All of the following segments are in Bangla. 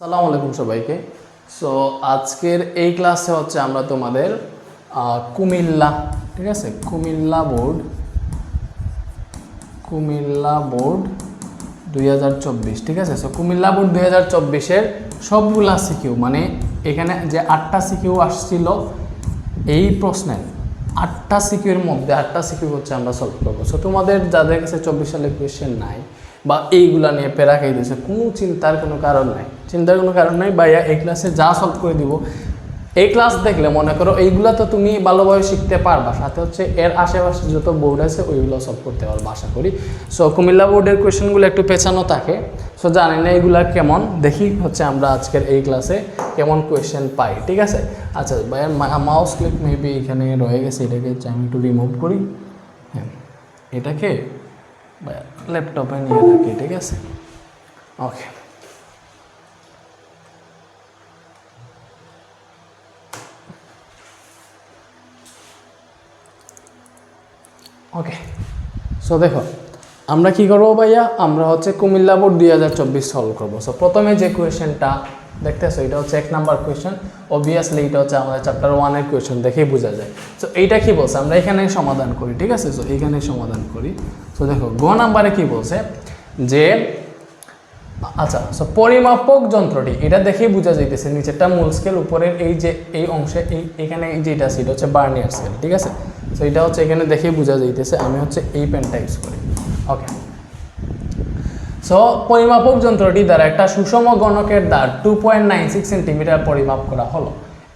সালাম আলাইকুম সবাইকে। সো আজকের এই ক্লাসে হচ্ছে আমরা তোমাদের কুমিল্লা, ঠিক আছে? কুমিল্লা বোর্ড কুমিল্লা বোর্ড দুই হাজার চব্বিশ, ঠিক আছে? সো কুমিল্লা বোর্ড দুই হাজার চব্বিশের সবগুলা সিকিউ মানে এখানে যে আটটা সিকিউ আসছিল, এই প্রশ্নের আটটা সিকিউর মধ্যে আটটা সিকিউ হচ্ছে আমরা সলভ করব। সো তোমাদের যাদের কাছে চব্বিশ সালের কোয়েশ্চেন নাই বা এইগুলা নিয়ে খাই দিয়েছে কোনো চিন্তার কোনো কারণ নাই। চিন্তার কোনো কারণ নাই, ভাইয়া এই ক্লাসে যা সলভ করে দিব। এই ক্লাস দেখলে মনে করো এইগুলা তো তুমি ভালোভাবে শিখতে পারবা, সাথে হচ্ছে এর আশেপাশে যত বোর্ড আছে ওইগুলো সলভ করতে পারবা, আশা করি। সো কুমিল্লা বোর্ডের কোয়েশনগুলো একটু পেছানো থাকে। সো জানি না এইগুলা কেমন, দেখি হচ্ছে আমরা আজকের এই ক্লাসে কেমন কোয়েশ্চেন পাই, ঠিক আছে? আচ্ছা ভাইয়া মাউস ক্লিক মেবি এখানে রয়ে গেছে, এটাকে আমি একটু রিমুভ করি। হ্যাঁ এটাকে ল্যাপটপে নিয়ে রাখি ঠিক আছে? ওকে ওকে সো দেখো, আমরা কি করব ভাইয়া? আমরা হচ্ছে কুমিল্লা বোর্ড দুই হাজার চব্বিশ সলভ করব। সো প্রথমে যে কোয়েশ্চেনটা দেখতেছো, এটা হচ্ছে এক নাম্বার কোয়েশ্চেন অবভিয়াসলি এটা হচ্ছে আমাদের চ্যাপ্টার ওয়ানের কোয়েশ্চেন দেখেই বোঝা যায়। সো এইটা কি বলছে? আমরা এখানেই সমাধান করি, ঠিক আছে? সো এইখানেই সমাধান করি। সো দেখো, গ নাম্বারে কি বলছে? যে আচ্ছা সো পরিমাপক যন্ত্রটি, এটা দেখেই বোঝা যাইতেছে নিচেরটা মূল স্কেল উপরের এই যে, এই অংশে, এই, এখানে এই যেটা আছে, এটা হচ্ছে বার্নিয়ার স্কেল ঠিক আছে? সো এটা হচ্ছে এখানে দেখেই বোঝা যাইতেছে, আমি হচ্ছে এই পেনটা ইউজ করি। ওকে সো পরিমাপক যন্ত্রটি দ্বারা একটা সুষম গণকের দ্বার two point nine six centimetre পরিমাপ করা হলো।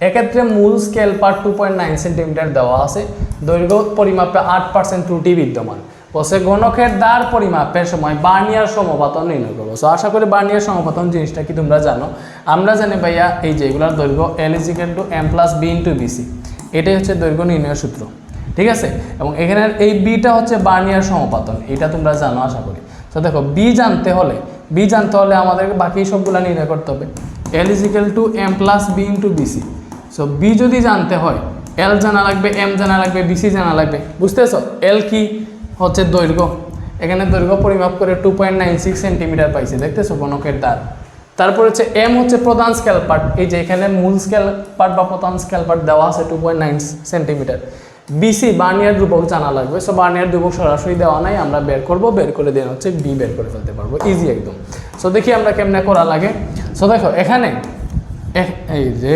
এক্ষেত্রে মূল স্কেল পার টু পয়েন্ট নাইন সেন্টিমিটার দেওয়া আছে। দৈর্ঘ্য পরিমাপে আট পার্সেন্ট ত্রুটি বিদ্যমান। বসে গণকের দ্বার পরিমাপের সময় বার্নিয়ার সমপাতন নির্ণয় করব। সো আশা করি বার্নিয়ার সমপাতন জিনিসটা কি তোমরা জানো? আমরা জানি ভাইয়া এই যে এগুলোর দৈর্ঘ্য L equal to M plus B into BC এটাই হচ্ছে দৈর্ঘ্য নির্ণয়ের সূত্র। ঠিক আছে? এবং এখানের এই বিটা হচ্ছে বার্নিয়ার সমপাতন। এটা তোমরা জানো, আশা করি। তো দেখো বি জানতে হলে বি জানতে হলে আমাদের বাকি সবগুলো নির্ণয় করতে হবে। L equal to M plus B into BC so B যদি জানতে হয় এল জানা লাগবে এম জানা লাগবে বিসি জানা লাগবে। বুঝতেছো? এল কি? হচ্ছে দৈর্ঘ্য। এখানে দৈর্ঘ্য পরিমাপ করে two point nine six centimetre পাইছে, দেখতেছো গণকের দ্বার? তারপর হচ্ছে এম হচ্ছে প্রধান স্কেল পার্ট এই যে এখানে মূল স্কেল পার্ট বা প্রধান স্কেল পার্ট দেওয়া আছে two point nine centimetre BC vernier ধ্রুবক জানা লাগবে। সো বার্নিয়ার ধ্রুবক সরাসরি দেওয়া নাই, আমরা বের করব, বের করে দেন হচ্ছে বি বের করে ফেলতে পারব। ইজি একদম। সো দেখি আমরা কেমনে করা লাগে। সো দেখো, এখানে এই যে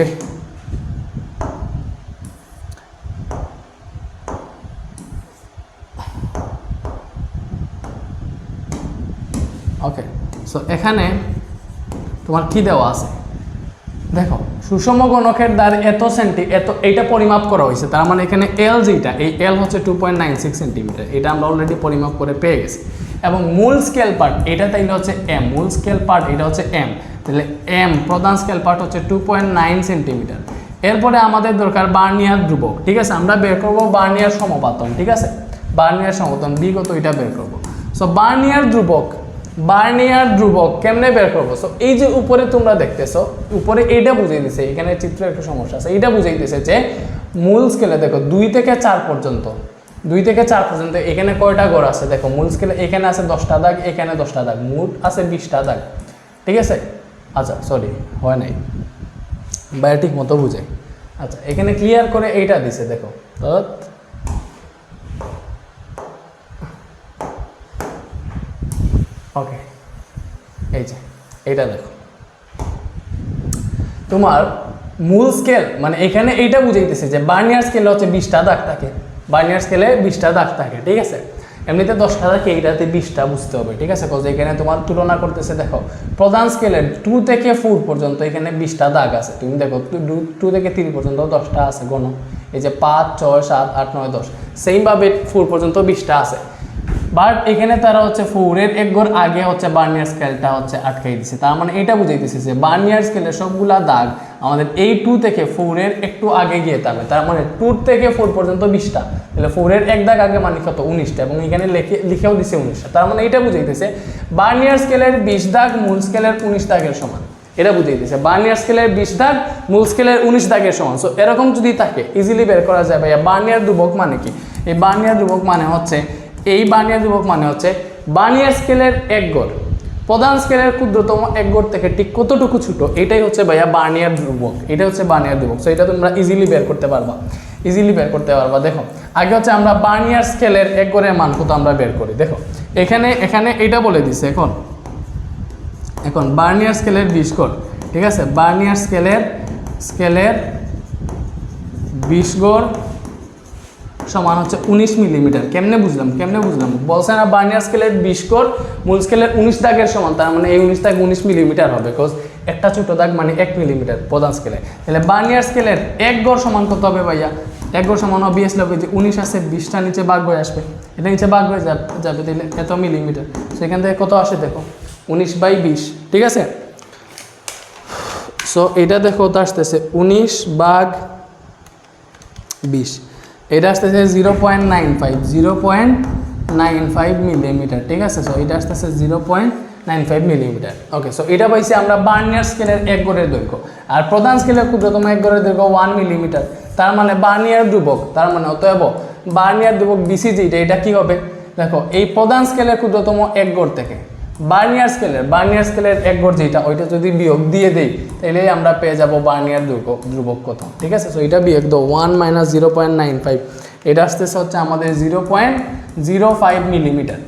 ওকে সো এখানে তোমার কি দেওয়া আছে? দেখো সুষম গণকের দ্বার এত সেন্টি, এত, এইটা পরিমাপ করা হয়েছে। তার মানে এখানে এল যেটা এই এল হচ্ছে two point nine six centimetre এটা আমরা অলরেডি পরিমাপ করে পেয়ে গেছি। এবং মূল স্কেল পার্ট এটা তাইলে হচ্ছে এম মূল স্কেল পার্ট এটা হচ্ছে এম তাহলে এম প্রধান স্কেল পার্ট হচ্ছে টু পয়েন্ট নাইন সেন্টিমিটার এরপরে আমাদের দরকার বার্নিয়ার ধ্রুবক, ঠিক আছে? আমরা বের করব বার্নিয়ার সমপাতন ঠিক আছে? বার্নিয়ার সমপাতন বিগত এটা বের করব। সো বার্নিয়ার ধ্রুবক বার্নিয়ার ধ্রুবক কেমনে বের করব? সো এই যে উপরে তোমরা দেখতেছো, উপরে এইটা বুঝিয়ে দিছে, এখানে চিত্র একটু সমস্যা আছে। এইটা বুঝিয়ে দিছে যে মূল স্কেলে দেখো, দুই থেকে চার পর্যন্ত, দুই থেকে চার পর্যন্ত, এখানে কয়টা ঘর আছে? দেখো, মূল স্কেলে এখানে আছে দশটা দাগ, এখানে দশটা দাগ, মোট আছে বিশটা দাগ। ঠিক আছে? আচ্ছা সরি হয় নাই। ঠিক মতো বুঝে। আচ্ছা এখানে ক্লিয়ার করে এইটা দিছে, দেখো। ওকে এই যে, এইটা দেখো। তোমার মূল স্কেল মানে এখানে এইটা বুঝাইতেছে যে বার্নিয়ার স্কেলে হচ্ছে বিশটা দাগ থাকে। বার্নিয়ার স্কেলে বিশটা দাগ থাকে, ঠিক আছে? এমনিতে দশটা থাকে এইটাতে বিশটা বুঝতে হবে, ঠিক আছে? কজ এখানে তোমার তুলনা করতেছে, দেখো, প্রধান স্কেলের টু থেকে ফোর পর্যন্ত এখানে বিশটা দাগ আছে। তুমি দেখো টু থেকে তিন পর্যন্ত দশটা আছে, গণ। এই যে পাঁচ, ছয়, সাত, আট, নয়, দশ সেইমভাবে ফোর পর্যন্ত বিশটা আছে। বাট এখানে তারা হচ্ছে ফোরের এক ঘর আগে হচ্ছে বার্নিয়ার স্কেলটা হচ্ছে আটকাই দিছে। তার মানে এটা বুঝাইতেছে যে বার্নিয়ার স্কেলের সবগুলা দাগ আমাদের এই টু থেকে ফোরের একটু আগে গিয়ে যাবে। তার মানে টু থেকে ফোর পর্যন্ত বিশটা। তাহলে ফোরের এক দাগ আগে মানে কত? উনিশটা। এবং এখানে লিখে লিখেও দিছে উনিশটা। তার মানে এটা বুঝাইতেছে বার্নিয়ার স্কেলের বিশ দাগ মূল স্কেলের উনিশ দাগের সমান। এটা বুঝিয়ে দিচ্ছে বার্নিয়ার স্কেলের বিশ দাগ মূল স্কেলের উনিশ দাগের সমান। সো এরকম যদি থাকে ইজিলি বের করা যায় ভাইয়া। বার্নিয়ার ধ্রুবক মানে কি? এই বার্নিয়ার ধ্রুবক মানে হচ্ছে এই বার্নিয়ার ধ্রুবক মানে হচ্ছে বার্নিয়ার স্কেলের এক গড়। প্রধান স্কেলের ক্ষুদ্রতম এক গড় থেকে ঠিক কতটুকু ছোট, এটাই হচ্ছে ভাইয়া বার্নিয়ার ধ্রুবক এটা হচ্ছে বার্নিয়ার ধ্রুবক সো এটা তোমরা ইজিলি বের করতে পারবা। ইজিলি বের করতে পারবা। দেখো, আগে হচ্ছে আমরা বার্নিয়ার স্কেলের এক গড়ের মান কত আমরা বের করি। দেখো, এখানে এখানে এটা বলে দিছে, এখন এখন বার্নিয়ার স্কেলের বিশ গড়। ঠিক আছে? বার্নিয়ার স্কেলের স্কেলের বিশ গড় সমান হচ্ছে উনিশ মিলিমিটার। কেমনে বুঝলাম? কেমনে বুঝলাম? বলছে না বার্নিয়ার স্কেলের বিশ কোর, মূল স্কেলের উনিশ দাগের সমান, তার মানে এই উনিশ দাগ উনিশ মিলিমিটার হবে বিকজ একটা ছোট দাগ মানে এক মিলিমিটার প্রধান স্কেলে। তাহলে বার্নিয়ার স্কেলের এক গড় সমান কত হবে ভাইয়া? এক গড় সমান অবভিয়াসলি হবে যে উনিশ আছে, বিশটা নিচে বাঘ হয়ে আসবে। এটা নিচে বাঘ হয়ে যাবে তাহলে এত মিলিমিটার। সেখান থেকে কত আসে দেখো? উনিশ বাই বিশ, ঠিক আছে? সো এটা দেখো, তো আসতেছে উনিশ বাঘ বিশ। এটা আসতেছে zero point nine five zero point nine five millimetre ঠিক আছে? সো এটা আসতেছে zero point nine five millimetre okay so এটা পাইছি আমরা বার্নিয়ার স্কেলের এক গড়ের দৈর্ঘ্য। আর প্রধান স্কেলের ক্ষুদ্রতম এক গড়ের দৈর্ঘ্য ওয়ান মিলিমিটার তার মানে বার্নিয়ার ধ্রুবক, তার মানে অতএব বার্নিয়ার ধ্রুবক বিসি যেটা এটা কি হবে? দেখো, এই প্রধান স্কেলের ক্ষুদ্রতম এক গড় থেকে বার্নিয়ার স্কেলের বার্নিয়ার স্কেলের এক ঘর যেটা ওইটা যদি বিয়োগ দিয়ে দেই তাহলে আমরা পেয়ে যাব বার্নিয়ার ধ্রুবক ধ্রুবক কত ঠিক আছে? সো এটা বিয়োগ দো one minus zero point nine five এটা আসতেছে হচ্ছে আমাদের zero point zero five millimetre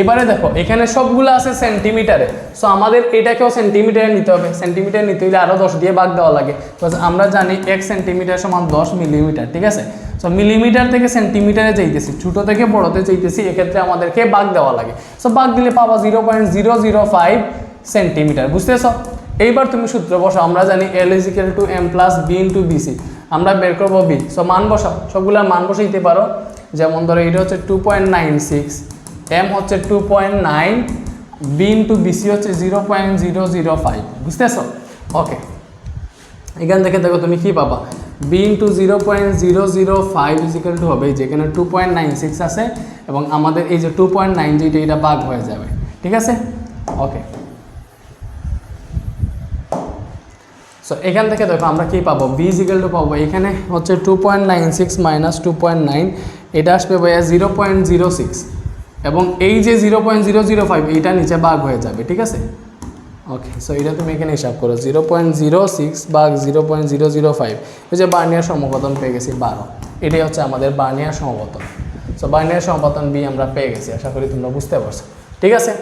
এবারে দেখো, এখানে সবগুলো আছে সেন্টিমিটারে সো আমাদের এটাকেও সেন্টিমিটারে নিতে হবে। সেন্টিমিটার নিতে হলে আরও দশ দিয়ে ভাগ দেওয়া লাগে। বিকজ আমরা জানি এক সেন্টিমিটার সমান দশ মিলিমিটার ঠিক আছে? সো মিলিমিটার থেকে সেন্টিমিটারে যাইতেছি, ছোটো থেকে বড়তে যাইতেছি, এক্ষেত্রে আমাদেরকে ভাগ দেওয়া লাগে। সো ভাগ দিলে পাবা zero point zero zero five centimetre বুঝতেছো? এইবার তুমি সূত্র বসো আমরা জানি L equal to M plus B into BC আমরা বের করব বি সো মান বসাও, সবগুলোর মান বসাইতে পারো। যেমন ধরো এটা হচ্ছে two point nine six M হচ্ছে two point nine B into BC হচ্ছে zero point zero zero five বুঝতেছো? ওকে এখান থেকে দেখো তুমি কি পাবা। B into zero point zero zero five equal to হবে, যেখানে টু পয়েন্ট নাইন সিক্স আছে, এবং আমাদের এই যে টু পয়েন্ট নাইন যেটা, এটা বাঘ হয়ে যাবে। ঠিক আছে? ওকে সো এখান থেকে দেখো আমরা কি পাবো? বি ইজিক্যাল টু পাবো। এখানে হচ্ছে two point nine six minus two point nine এটা আসবে ভাইয়া জিরো পয়েন্ট জিরো সিক্স এবং এই যে zero point zero zero five এইটা নিচে বাঘ হয়ে যাবে, ঠিক আছে? ওকে সো এটা তুমি এখানে হিসাব করো জিরো পয়েন্ট জিরো সিক্স বা zero point zero zero five এই যে বার্নিয়ার সমপতন পেয়ে গেছি বারো, এটাই হচ্ছে আমাদের বার্নিয়ার সমপতন। সো বার্নিয়ার সমপতন বি আমরা পেয়ে গেছি, আশা করি তোমরা বুঝতে পারছ। ঠিক আছে?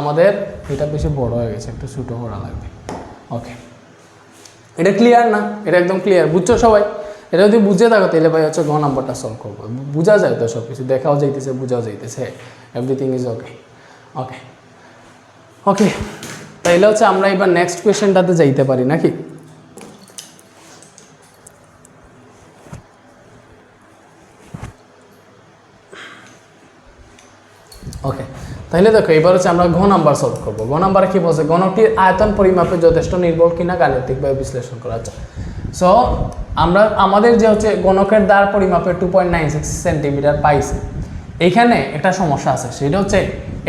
আমাদের এটা বেশি বড় হয়ে গেছে, একটু ছোটো করা লাগবে। ওকে এটা ক্লিয়ার না? এটা একদম ক্লিয়ার বুঝছ সবাই? এটা যদি বুঝে থাকো, তাহলে ভাই হচ্ছে ঘ নাম্বারটা সলভ করব। বোঝা যায় তো সব কিছু দেখাও যাইতেছে, বোঝাও যাইতেছে। এভরিথিং ইজ ওকে ওকে ওকে তাইলে হচ্ছে আমরা এবার নেক্সট কোয়েশ্চেনটাতে যাইতে পারি, নাকি? ওকে তাহলে দেখো, এবার হচ্ছে আমরা ঘ নাম্বার সলভ করব। ঘ নাম্বারে কি বলছে? গণটির আয়তন পরিমাপে যথেষ্ট নির্ভর কিনা গাণিতিকভাবে বিশ্লেষণ করা যায় সো আমরা, আমাদের যে হচ্ছে গণকের দ্বার পরিমাপে two point nine six centimetre পাইছে এইখানে একটা সমস্যা আছে, সেটা হচ্ছে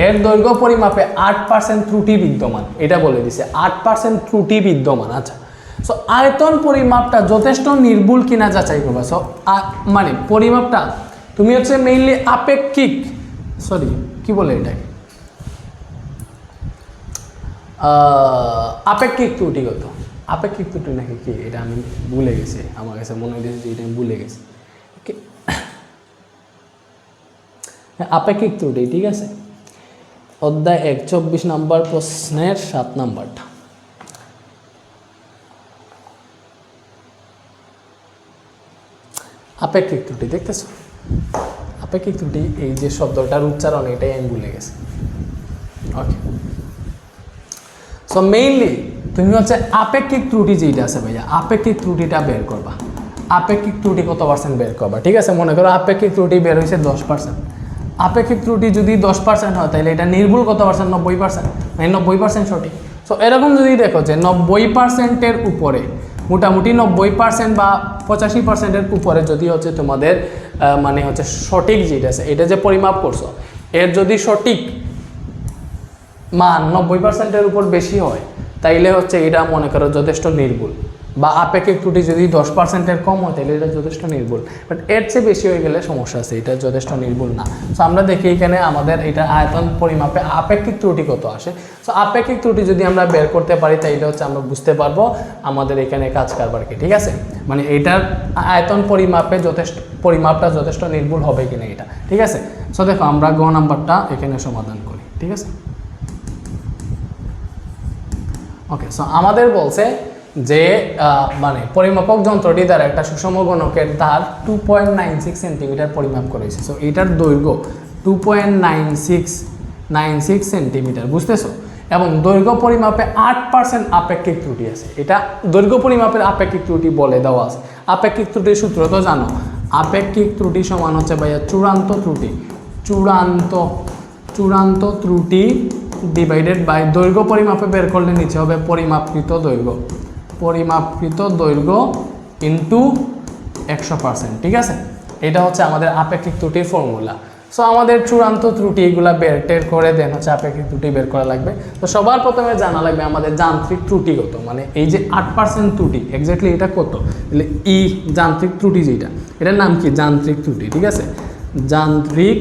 এর দৈর্ঘ্য পরিমাপে আট পার্সেন্ট ত্রুটি বিদ্যমান। এটা বলে দিছে, আট পার্সেন্ট ত্রুটি বিদ্যমান। আচ্ছা সো আয়তন পরিমাপটা যথেষ্ট নির্ভুল কিনা যাচাই করবা। সো মানে পরিমাপটা, তুমি হচ্ছে মেইনলি আপেক্ষিক সরি কি বলে এটাকে? আপেক্ষিক ত্রুটিগত আপেক্ষিক ত্রুটি নাকি কি? এটা আমি ভুলে গেছি। আমার কাছে মনে হয়েছে যে এটা আমি ভুলে গেছি। আপেক্ষিক ত্রুটি, ঠিক আছে? অধ্যায় এক, চব্বিশ নম্বর প্রশ্নের সাত নাম্বারটা। আপেক্ষিক ত্রুটি, দেখতেছো? আপেক্ষিক ত্রুটি, এই যে শব্দটার উচ্চারণ, এটাই আমি ভুলে গেছি। ওকে সো মেইনলি তুমি হচ্ছে আপেক্ষিক ত্রুটি যেটা আছে ভাইয়া, আপেক্ষিক ত্রুটিটা বের করবা। আপেক্ষিক ত্রুটি কত পার্সেন্ট বের করবা? ঠিক আছে, মনে করো আপেক্ষিক ত্রুটি বের হয়েছে দশ পার্সেন্ট আপেক্ষিক ত্রুটি যদি দশ পার্সেন্ট হয়, তাহলে এটা নির্ভুল কত পার্সেন্ট নব্বই পার্সেন্ট মানে নব্বই পার্সেন্ট সঠিক। সো এরকম যদি দেখো যে নব্বই পার্সেন্টের উপরে, মোটামুটি নব্বই পার্সেন্ট বা পঁচাশি পার্সেন্টের উপরে যদি হচ্ছে তোমাদের মানে হচ্ছে সঠিক যেটা আছে, এটা যে পরিমাপ করছ, এর যদি সঠিক মান নব্বই পার্সেন্টের উপর বেশি হয়, তাইলে হচ্ছে এটা মনে করো যথেষ্ট নির্ভুল। বা আপেক্ষিক ত্রুটি যদি দশ পার্সেন্টের কম হয়, তাহলে এটা যথেষ্ট নির্ভুল। বাট এর চেয়ে বেশি হয়ে গেলে সমস্যা আছে, এটা যথেষ্ট নির্ভুল না। সো আমরা দেখি এখানে আমাদের এটা আয়তন পরিমাপে আপেক্ষিক ত্রুটি কত আসে। সো আপেক্ষিক ত্রুটি যদি আমরা বের করতে পারি, তাইলে হচ্ছে আমরা বুঝতে পারব আমাদের এখানে কাজ কারবার কি, ঠিক আছে? মানে এটার আয়তন পরিমাপে যথেষ্ট, পরিমাপটা যথেষ্ট নির্ভুল হবে কিনা এটা, ঠিক আছে? সো দেখো, আমরা গ নাম্বারটা এখানে সমাধান করি, ঠিক আছে? ওকে সো আমাদের বলছে যে মানে পরিমাপক যন্ত্রটি দ্বারা একটা সুষম গণকের ধার two point nine six centimetre পরিমাপ করেছে। সো এটার দৈর্ঘ্য two point nine six nine six centimetre বুঝতেছো? এবং দৈর্ঘ্য পরিমাপে আট পার্সেন্ট আপেক্ষিক ত্রুটি আছে। এটা দৈর্ঘ্য পরিমাপের আপেক্ষিক ত্রুটি বলে দেওয়া আছে। আপেক্ষিক ত্রুটির সূত্র তো জানো? আপেক্ষিক ত্রুটি সমান হচ্ছে ভাইয়া চূড়ান্ত ত্রুটি। চূড়ান্ত চূড়ান্ত ত্রুটি ডিভাইডেড বাই দৈর্ঘ্য পরিমাপে বের করলে নিচে হবে পরিমাপকৃত দৈর্ঘ্য। পরিমাপকৃত দৈর্ঘ্য ইন্টু একশো পার্সেন্ট ঠিক আছে? এটা হচ্ছে আমাদের আপেক্ষিক ত্রুটির ফর্মুলা সো আমাদের চূড়ান্ত ত্রুটি এগুলা বের, টের করে দেন হচ্ছে আপেক্ষিক ত্রুটি বের করা লাগবে। তো সবার প্রথমে জানা লাগবে আমাদের যান্ত্রিক ত্রুটি কত মানে এই যে আট পার্সেন্ট ত্রুটি এক্স্যাক্টলি এটা কত? তাহলে ই, যান্ত্রিক ত্রুটি যেটা, এটার নাম কি? যান্ত্রিক ত্রুটি, ঠিক আছে? যান্ত্রিক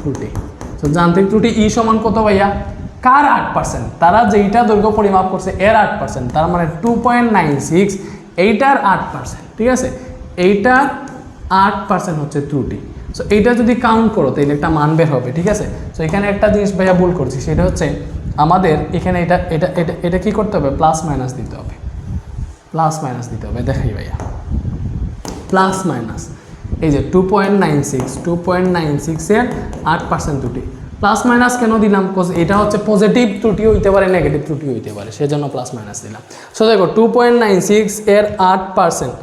ত্রুটি। তো যান্ত্রিক ত্রুটি ই সমান কত ভাইয়া? কার আট পার্সেন্ট তারা যেইটা দৈর্ঘ্য পরিমাপ করছে, এর আট পার্সেন্ট তার মানে টু পয়েন্ট নাইন সিক্স এইটার আট পার্সেন্ট ঠিক আছে? এইটার আট পার্সেন্ট হচ্ছে ত্রুটি। সো এইটা যদি কাউন্ট করো তাহলে একটা মান বের হবে, ঠিক আছে? সো এখানে একটা জিনিস ভাইয়া ভুল করছি, সেটা হচ্ছে আমাদের এখানে এটা এটা এটা এটা কী করতে হবে? প্লাস মাইনাস দিতে হবে। প্লাস মাইনাস দিতে হবে দেখাই ভাইয়া। প্লাস মাইনাস এই যে two point nine six two point nine সিক্সের আট পার্সেন্ট ত্রুটি। প্লাস মাইনাস কেন দিলাম? এটা হচ্ছে পজিটিভ ত্রুটি হইতে পারে নেগেটিভ ত্রুটি হইতে পারে, সেজন্য প্লাস মাইনাস দিলাম। সো দেখো টু পয়েন্ট নাইন সিক্স এর আট পার্সেন্ট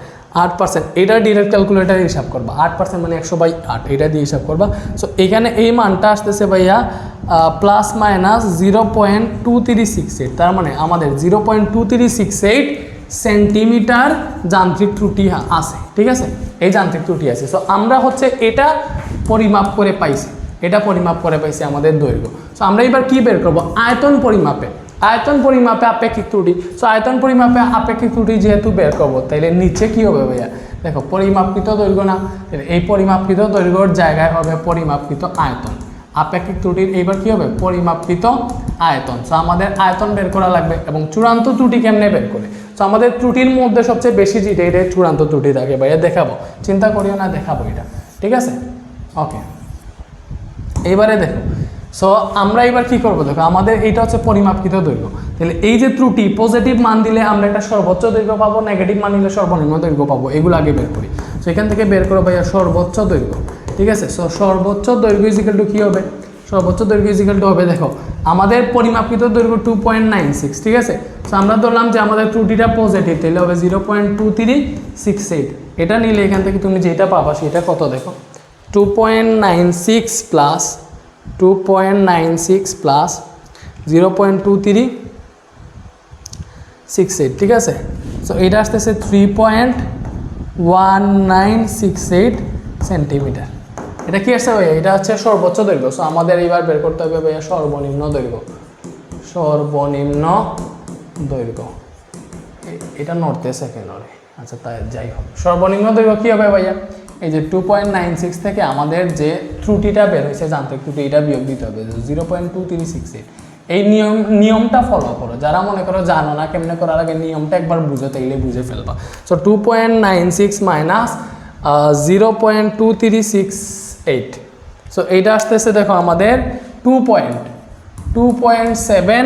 আট পার্সেন্ট এটা ডিরেক্ট ক্যালকুলেটার হিসাব করবা। আট পার্সেন্ট মানে একশো বাই আট, এটা দিয়ে হিসাব করবা। সো এখানে এই মানটা আসতেছে ভাইয়া plus minus zero point two three six eight তার মানে আমাদের zero point two three six eight centimetre যান্ত্রিক ত্রুটি আছে, ঠিক আছে? এই যান্ত্রিক ত্রুটি আছে। সো আমরা হচ্ছে এটা পরিমাপ করে পাইছি। এটা পরিমাপ করে পাইছি আমাদের দৈর্ঘ্য। সো আমরা এবার কি বের করব? আয়তন পরিমাপে। আয়তন পরিমাপে আপেক্ষিক ত্রুটি। সো আয়তন পরিমাপে আপেক্ষিক ত্রুটি যেহেতু বের করব, তাইলে নিচে কি হবে ভাইয়া? দেখো, পরিমাপকৃত দৈর্ঘ্য না এই পরিমাপকৃত দৈর্ঘ্যর জায়গায় হবে পরিমাপকৃত আয়তন। আপেক্ষিক ত্রুটির এইবার কি হবে? পরিমাপকৃত আয়তন। সো আমাদের আয়তন বের করা লাগবে এবং চূড়ান্ত ত্রুটি কেমনে বের করে? সো আমাদের ত্রুটির মধ্যে সবচেয়ে বেশি যেটা এটা চূড়ান্ত ত্রুটি থাকে ভাইয়া, দেখাবো। চিন্তা করিও না, দেখাবো এটা। ঠিক আছে? ওকে এইবারে দেখো সো আমরা এবার কি করব? দেখো, আমাদের এইটা হচ্ছে পরিমাপকৃত দৈর্ঘ্য। তাহলে এই যে ত্রুটি পজিটিভ মান দিলে আমরা একটা সর্বোচ্চ দৈর্ঘ্য পাবো নেগেটিভ মান দিলে সর্বনিম্ন দৈর্ঘ্য পাবো, এগুলো আগে বের করি। সো এখান থেকে বের করো ভাইয়া, সর্বোচ্চ দৈর্ঘ্য। ঠিক আছে? সো সর্বোচ্চ দৈর্ঘ্য ইজিক্যাল টু কী হবে? সর্বোচ্চ দৈর্ঘ্য ইজিক্যাল টু হবে, দেখো, আমাদের পরিমাপকৃত দৈর্ঘ্য টু পয়েন্ট নাইন সিক্স ঠিক আছে? সো আমরা ধরলাম যে আমাদের ত্রুটিটা পজিটিভ তাহলে হবে zero point two three six eight এটা নিলে এখান থেকে তুমি যেটা পাবা সেটা কত, দেখো? Two point nine six plus two point nine six plus zero point two three six eight ঠিক আছে? সো এটা আসতেছে three point one nine six eight centimetre এটা কি আসছে ভাইয়া? এটা হচ্ছে সর্বোচ্চ দৈর্ঘ্য। সো আমাদের এইবার বের করতে হবে ভাইয়া সর্বনিম্ন দৈর্ঘ্য। সর্বনিম্ন দৈর্ঘ্য। এটা নড়তেছে কেন রে আচ্ছা তাই যাই হোক। সর্বনিম্ন দৈর্ঘ্য কী হবে ভাইয়া? এই যে টু পয়েন্ট নাইন সিক্স থেকে আমাদের যে ত্রুটিটা বের হয়েছে যান্ত্রিক ত্রুটি, এটা বিয়োগ দিতে হবে। Zero point two three six eight এই নিয়ম, নিয়মটা ফলো করো। যারা মনে করো জানো না কেমনে করার আগে নিয়মটা একবার বুঝো, তাইলে বুঝে ফেলবা। So two point nine six minus zero point two three six eight so এইটা আসতেছে দেখো আমাদের two point two point seven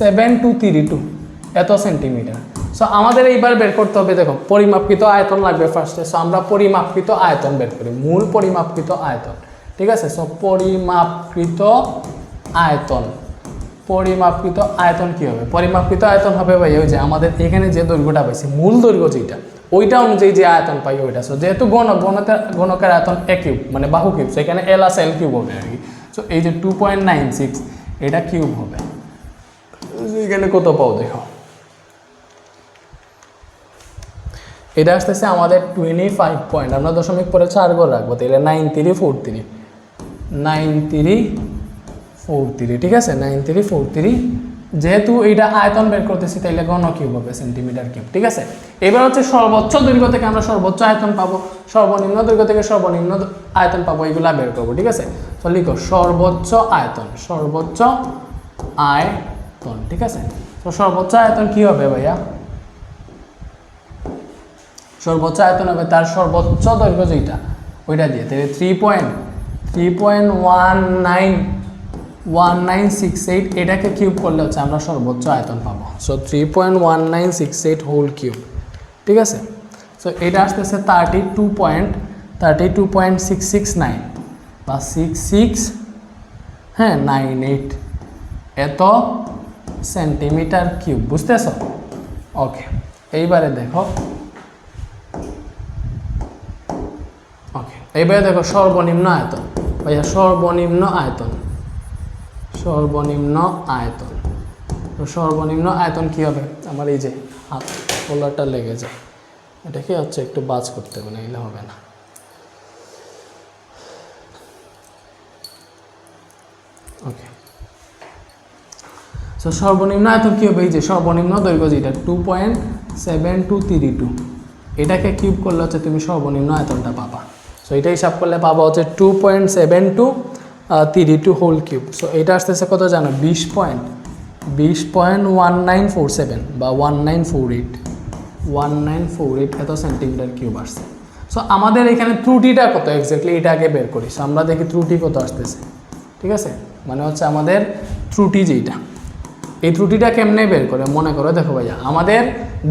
seven two three two এত সেন্টিমিটার সো আমাদের এইবার বের করতে হবে, দেখো, পরিমাপকৃত আয়তন লাগবে ফার্স্টে সো আমরা পরিমাপকৃত আয়তন বের করি, মূল পরিমাপকৃত আয়তন। ঠিক আছে? সো পরিমাপকৃত আয়তন। পরিমাপকৃত আয়তন কি হবে? পরিমাপকৃত আয়তন হবে ভাই, ওই যে আমাদের এখানে যে দৈর্ঘ্যটা পাইছি, মূল দৈর্ঘ্য যেটা, ওইটা অনুযায়ী যে আয়তন পাই ওইটা। সো যেহেতু গণক গণকের গণকের আয়তন এ কিউব মানে বাহু কিউব সেখানে এল আছে এল কিউব হবে আর কি। সো এই যে টু পয়েন্ট নাইন সিক্স এটা কিউব হবে। এখানে কত পাও দেখো? এটা আসতেছে আমাদের টোয়েন্টি ফাইভ পয়েন্ট আমরা দশমিক পরে চার করে রাখব তাহলে nine three four three nine three four three ঠিক আছে? নাইন থ্রি ফোর থ্রি যেহেতু এইটা আয়তন বের করতেছি, তাইলে ঘন কিউব হবে সেন্টিমিটার কিউব, ঠিক আছে? এবার হচ্ছে সর্বোচ্চ দৈর্ঘ্য থেকে আমরা সর্বোচ্চ আয়তন পাবো, সর্বনিম্ন দৈর্ঘ্য থেকে সর্বনিম্ন আয়তন পাবো এইগুলা বের করব, ঠিক আছে? তো লিখো, সর্বোচ্চ আয়তন সর্বোচ্চ আয়তন, ঠিক আছে? তো সর্বোচ্চ আয়তন কি হবে ভাইয়া? সর্বোচ্চ আয়তন হবে তার সর্বোচ্চ দৈর্ঘ্য যেটা ওইটা দিয়ে। তাহলে three point three point one nine one nine six eight এটাকে কিউব করলে হচ্ছে আমরা সর্বোচ্চ আয়তন পাবো। So three point one nine six eight whole cube ঠিক আছে? সো এটা আসতেছে thirty two point thirty two point six six nine বা সিক্স সিক্স হ্যাঁ নাইন এইট এত সেন্টিমিটার কিউব বুঝতেছ? ওকে এইবারে দেখো। ওকে এইবারে দেখো সর্বনিম্ন আয়তন। ভাইয়া, সর্বনিম্ন আয়তন। সর্বনিম্ন আয়তন। তো সর্বনিম্ন আয়তন কী হবে? আমার এই যে হাত পোলারটা লেগে যায়। এটা কি হচ্ছে? একটু বাজ করতে হবে না হবে না। ওকে সো সর্বনিম্ন আয়তন কী হবে? এই যে সর্বনিম্ন দৈর্ঘ্য যেটা two point seven two three two এটাকে কিউব করলে হচ্ছে তুমি সর্বনিম্ন আয়তনটা পাবা। সো এটা হিসাব করলে পাবা হচ্ছে two point seven two three two whole cube so এটা আসতেছে কত জানো? বিশ পয়েন্ট বিশ point one nine four seven বা one nine four eight one nine four eight এত সেন্টিমিটার কিউব আসছে। সো আমাদের এখানে ত্রুটিটা কত? এক্স্যাক্টলি এটা আগে বের করি। So, আমরা দেখি ত্রুটি কত আসতেছে। ঠিক আছে? মানে হচ্ছে আমাদের ত্রুটি যেইটা। এই ত্রুটিটা কেমনে বের করে? মনে করো, দেখো ভাইয়া, আমাদের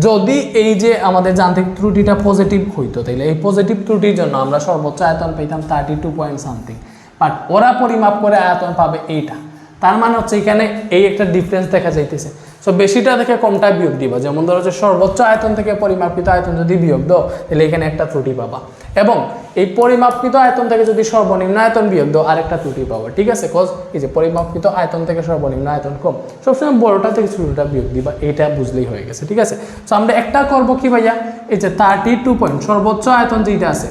যদি এই যে আমাদের যান্ত্রিক ত্রুটিটা পজিটিভ হইতো, তাইলে এই পজিটিভ ত্রুটির জন্য আমরা সর্বোচ্চ আয়তন পেতাম thirty two point something but ওরা পরিমাপ করে আয়তন পাবে এইটা। তার মানে হচ্ছে এখানে এই একটা ডিফারেন্স দেখা যাইতেছে। সো বেশিটা থেকে কমটা বিয়োগ দিবা। যেমন ধরো যে সর্বোচ্চ আয়তন থেকে পরিমাপিত আয়তন যদি বিয়োগ দাও, তাহলে এখানে একটা ত্রুটি পাবা। এবং এই পরিমাপিত আয়তন থেকে যদি সর্বনিম্ন আয়তন বিয়োগ দাও, আরেকটা ত্রুটি পাবা, ঠিক আছে? কজ এই যে পরিমাপিত আয়তন থেকে সর্বনিম্ন আয়তন কম, সবসময় বড়টা থেকে ছোটোটা বিয়োগ দিবা এটা বুঝলেই হয়ে গেছে, ঠিক আছে? সো আমরা একটা করব কি ভাইয়া? এই যে থার্টি টু পয়েন্ট সর্বোচ্চ আয়তন যেটা আছে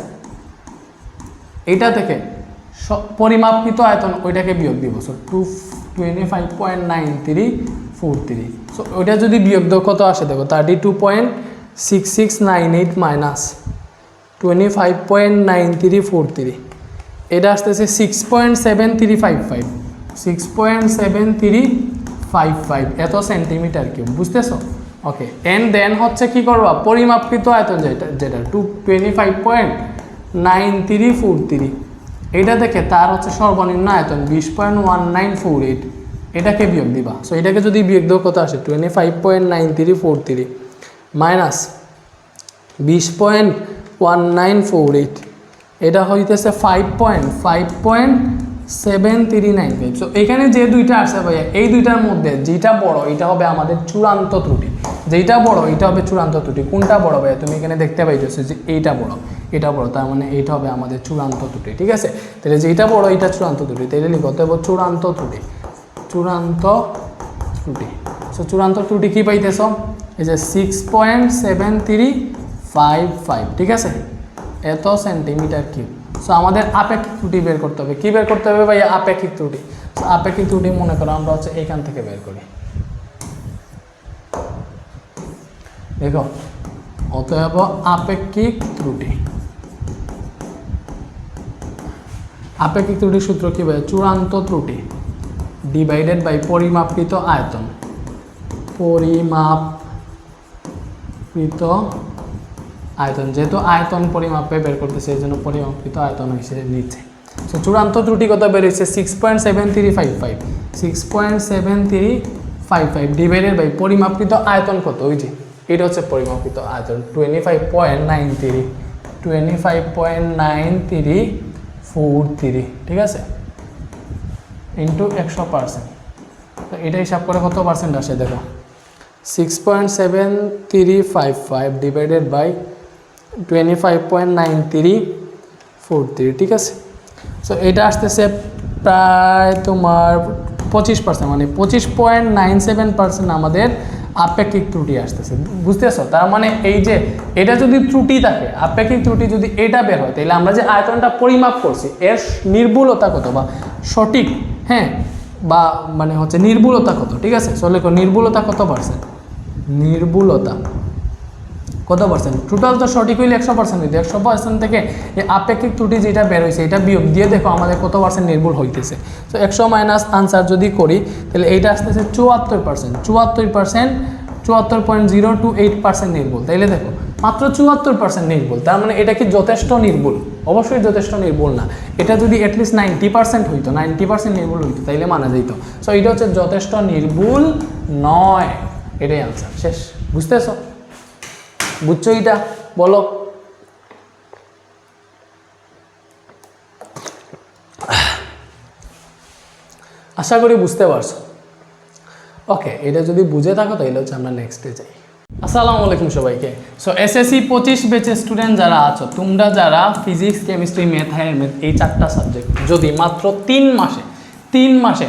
এটা থেকে পরিমাপিত আয়তন ওইটাকে বিয়োগ দিব। So two twenty five point nine three four three so ওইটা যদি বিয়োগ দাও আসে? দেখো thirty two point six six nine eight minus twenty five point nine three four three এটা আসতেছে six point seven three five five six point seven three five five এত সেন্টিমিটার কিউব বুঝতেছো? ওকে এন্ড দেন হচ্ছে কি করবা? পরিমাপকৃত আয়তন যেটা যেটা two twenty five point nine three four three এটা দেখে তার হচ্ছে সর্বনিম্ন আয়তন, বিশ point one nine four eight এটাকে বিয়োগ দিবা। সো এটাকে যদি বিয়োগ দেওয়া কত আসে? Twenty five point nine three four three minus বিশ point one nine four eight এটা হইতেছে five point five point seven three nine five so এখানে যে দুইটা আছে ভাইয়া, এই দুইটার মধ্যে যেটা বড় এটা হবে আমাদের চূড়ান্ত ত্রুটি। যেটা বড় এটা হবে চূড়ান্ত ত্রুটি। কোনটা বড় ভাইয়া? তুমি এখানে দেখতে পাইতেছো যে এইটা বড়, এটা বড়, তার মানে এইটা হবে আমাদের চূড়ান্ত ত্রুটি, ঠিক আছে? তাহলে যেটা বড় এটা চূড়ান্ত ত্রুটি। তাহলে লিখো, অতএব চূড়ান্ত ত্রুটি। চূড়ান্ত ত্রুটি সো চূড়ান্ত ত্রুটি কী পাইতেছ এই যে six point seven three five five ঠিক আছে? এত সেন্টিমিটার কিউব সো আমাদের আপেক্ষিক ত্রুটি বের করতে হবে। কী বের করতে হবে ভাই আপেক্ষিক ত্রুটি সো আপেক্ষিক ত্রুটি মনে করো, আমরা হচ্ছে এইখান থেকে বের করি। দেখো, অতএব আপেক্ষিক ত্রুটি। আপেক্ষিক ত্রুটির সূত্র কী ভাই চূড়ান্ত ত্রুটি। ডিভাইডেড বাই পরিমাপকৃত আয়তন। পরিমাপকৃত আয়তন, যেহেতু আয়তন পরিমাপে বের করতেছে, এই জন্য পরিমাপকৃত আয়তন হিসেবে নিচ্ছে সো চূড়ান্ত ত্রুটি কত বেরিয়েছে six point seven three five five six point seven three five five divided by পরিমাপকৃত আয়তন কত? ওই যে, এটা হচ্ছে পরিমাপকৃত আয়তন। Twenty five point nine three twenty five point nine three four three ঠিক আছে? ইন্টু একশো পার্সেন্ট তো এটা হিসাব করে কত পার্সেন্ট আসে দেখো। Six point seven three five five divided by twenty five point nine three four three ঠিক আছে? সো এটা আসতেছে প্রায় তোমার পঁচিশ পার্সেন্ট মানে পঁচিশ পয়েন্ট নাইন সেভেন পার্সেন্ট আমাদের আপেক্ষিক ত্রুটি আসতেছে। বুঝতেছো? তার মানে এই যে এটা যদি ত্রুটি থাকে, আপেক্ষিক ত্রুটি যদি এটা বের হয়, তাহলে আমরা যে আয়তনটা পরিমাপ করছি, এর নির্ভুলতা কত বা সঠিক হ্যাঁ বা মানে হচ্ছে নির্ভুলতা কত, ঠিক আছে? সো লেখো নির্ভুলতা কত পার্সেন্ট নির্ভুলতা কত পার্সেন্ট টোটাল তো সঠিক হইলে একশো পার্সেন্ট হইতে। একশো পার্সেন্ট থেকে আপেক্ষিক ত্রুটি যেটা বের হয়েছে এটা বিয়োগ। দিয়ে দেখো আমাদের কত পার্সেন্ট নির্ভুল হইতেছে। তো একশো মাইনাস আনসার যদি করি, তাহলে এইটা আসতেছে চুয়াত্তর পার্সেন্ট চুয়াত্তর পার্সেন্ট চুয়াত্তর point zero two eight percent নির্ভুল তাইলে দেখো মাত্র চুয়াত্তর পার্সেন্ট নির্ভুল। তার মানে এটা কি যথেষ্ট নির্ভুল? অবশ্যই যথেষ্ট নির্ভুল না। এটা যদি অ্যাটলিস্ট নাইনটি পার্সেন্ট হইতো নাইনটি পার্সেন্ট নির্ভুল হইতো, তাইলে মানা যেত সো এটা হচ্ছে যথেষ্ট নির্ভুল নয়। এটাই আনসার শেষ। বুঝতেছো? বুঝছ এটা বলো। আশা করি বুঝতে পারছ। ওকে এটা যদি বুঝে থাকো তাহলে হচ্ছে আমরা নেক্সটে যাই। আসসালামু আলাইকুম সবাইকে। সো এসএসসি পঁচিশ বেচে স্টুডেন্ট যারা আছো, তোমরা যারা ফিজিক্স কেমিস্ট্রি ম্যাথ এই চারটা সাবজেক্ট যদি মাত্র তিন মাসে তিন মাসে